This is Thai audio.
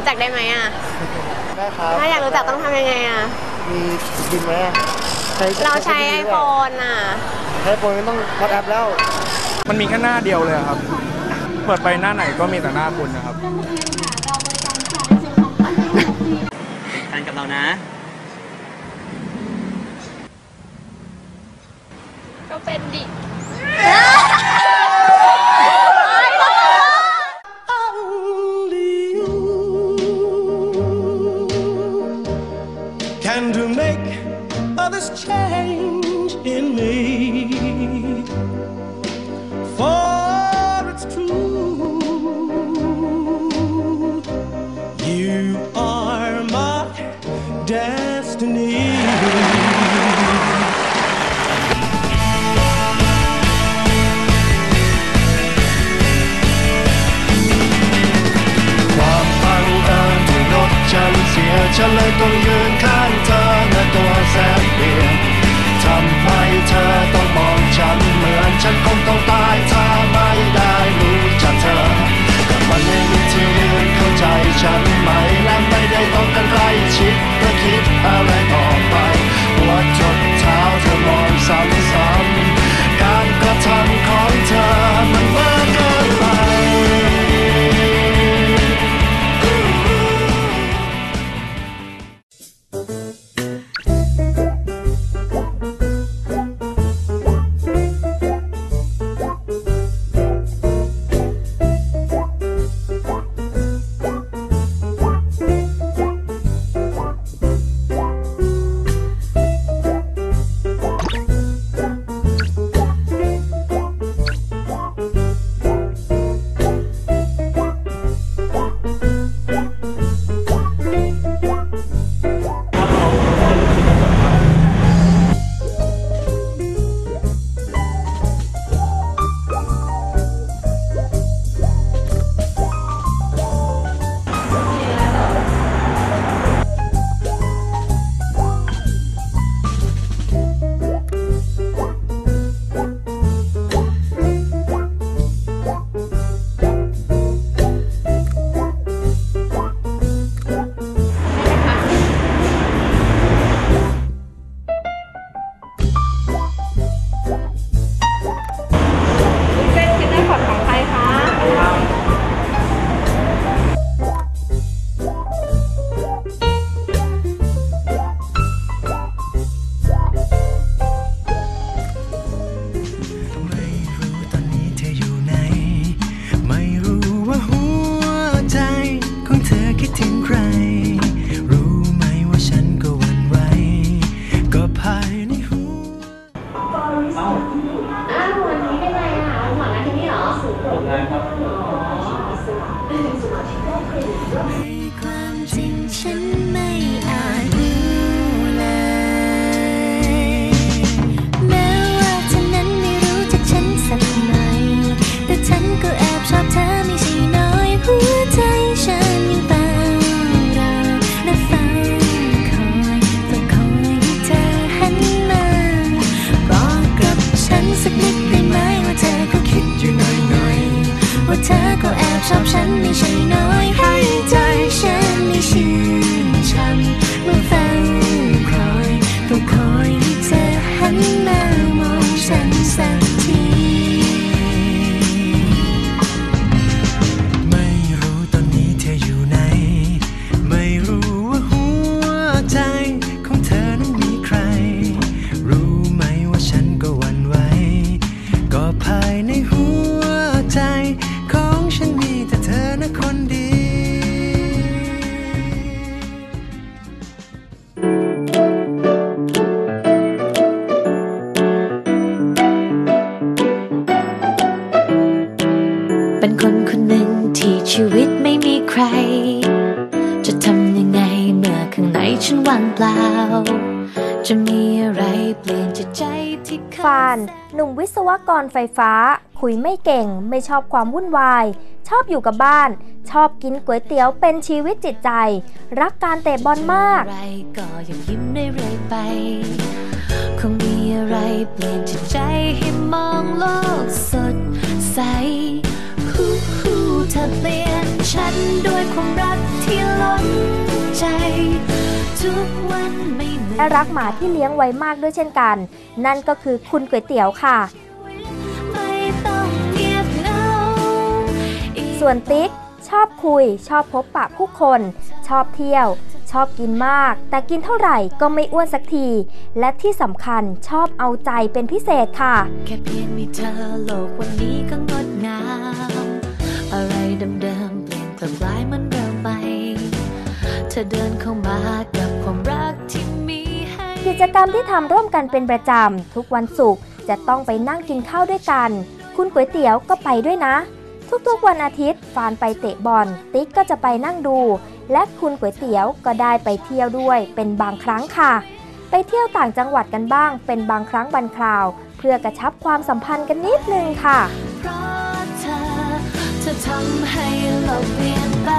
รู้จักได้ไหมอะ ได้ครับถ้าอยากรู้จักต้องทำยังไงอะ มีบินไหมอะใช้เราใช้ไอโฟนอะ ใช้ไอโฟนก็ต้องวอทแอปแล้ว มันมีแค่หน้าเดียวเลยอะครับ เปิดไปหน้าไหนก็มีแต่หน้าคุณนะครับทานกับเรานะ ก็เป็นดิ can to make others change in me. For it's true, you are my destiny. อบชอบฉันไม่ใช่น้อยให้ ฉันว่างเปล่า จะมีอะไรเปลี่ยนจิตใจที่เคยฟาน หนุ่มวิศวกรไฟฟ้า คุยไม่เก่ง ไม่ชอบความวุ่นวาย ชอบอยู่กับบ้าน ชอบกินก๋วยเตี๋ยวเป็นชีวิตจิตใจ รักการเตะบอลมาก อะไรก็ยังยิ้มได้เรื่อยไป คงมีอะไรเปลี่ยนจิตใจให้มองโลกสดใสฮู้ฮู้เธอเปลี่ยนฉันด้วยความรักที่ที่ล้นใจ และรักหมาที่เลี้ยงไว้มากด้วยเช่นกัน นั่นก็คือคุณก๋วยเตี๋ยวค่ะไม่ต้องเงียบเหงาอีกส่วนติ๊กชอบคุย ชอบพบปะผู้คน ชอบเที่ยว ชอบกินมาก แต่กินเท่าไหร่ก็ไม่อ้วนสักที และที่สำคัญชอบเอาใจเป็นพิเศษค่ะ แค่เพียงมีเธอโลกวันนี้ก็งดงามอะไรเดิมๆเปลี่ยนกลับกลายเหมันเดิมไป เธอเดินเข้ามา จกรรมที่ทำร่วมกันเป็นประจำ ทุกวันศุกร์จะต้องไปนั่งกินข้าวด้วยกัน คุณก๋วยเตี๋ยวก็ไปด้วยนะ ทุกๆวันอาทิตย์ฟานไปเตะบอล ติ๊กก็จะไปนั่งดู และคุณก๋วยเตี๋ยวก็ได้ไปเที่ยวด้วยเป็นบางครั้งค่ะ ไปเที่ยวต่างจังหวัดกันบ้าง เป็นบางครั้งบันคราว เพื่อกระชับความสัมพันธ์กันนิดนึงค่ะ เพราะเธอเธอทำให้โลกเปลี่ยนไป